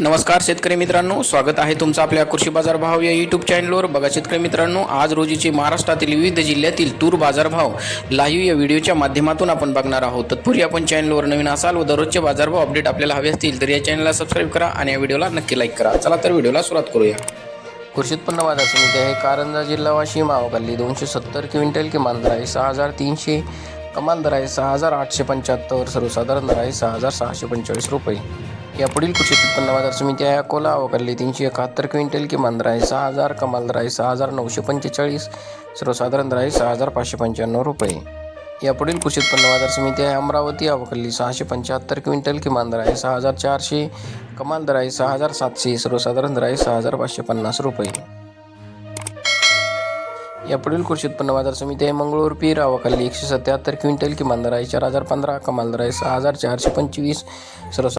नमस्कार शेतकरी मित्रांनो स्वागत आहे तुमचं आपल्या कृषी बाजार भाव या यूट्यूब चॅनलवर बघा शेतकरी मित्रांनो आज रोजीचे महाराष्ट्रातील विविध जिल्ह्यातील तूर बाजारभाव लाईव्ह या व्हिडिओच्या माध्यमातून आपण बघणार आहोत. तत्पूर्वी आपण चॅनलवर नवीन असाल व दररोजचे बाजारभाव अपडेट आपल्याला हवे असतील तर या चॅनलला सबस्क्राईब करा आणि या व्हिडिओला नक्की लाईक करा. चला तर व्हिडिओला सुरुवात करूया. कृषी उत्पन्न बाजार समिती आहे. कारंजा जिल्हा वाशिम आवकल्ली दोनशे सत्तर क्विंटल किमान दर आहे. सहा हजार तीनशे कमाल दर आहे. सहा हजार आठशे पंच्याहत्तर सर्वसाधारण दर आहे. सहा हजार सहाशे पंचेचाळीस रुपये. या पुढील कृषी उत्पन्न बाजार समिती आहे अकोला अवकल्ली तीनशे एकाहत्तर क्विंटल किमान दर आहे सहा हजार कमाल दर सहा हजार नऊशे पंचेचाळीस सर्वसाधारण द्राय सहा हजार पाचशे पंच्याण्णव रुपये या पुढील कृषी उत्पन्न बाजार समिती आहे अमरावती अवकल्ली सहाशे पंच्याहत्तर क्विंटल किमान दर सहा हजार चारशे कमाल दर सहा हजार सातशे सर्वसाधारण द्राय सहा हजार पाचशे पन्नास रुपये या पुढील कृषी उत्पन्न बाजार समिती आहे मंगळूर पीर अवकल्ली एकशे सत्याहत्तर क्विंटल किमान दर आहे चार हजार पंधरा कमाल दर सहा हजार चारशे पंचवीस सर्व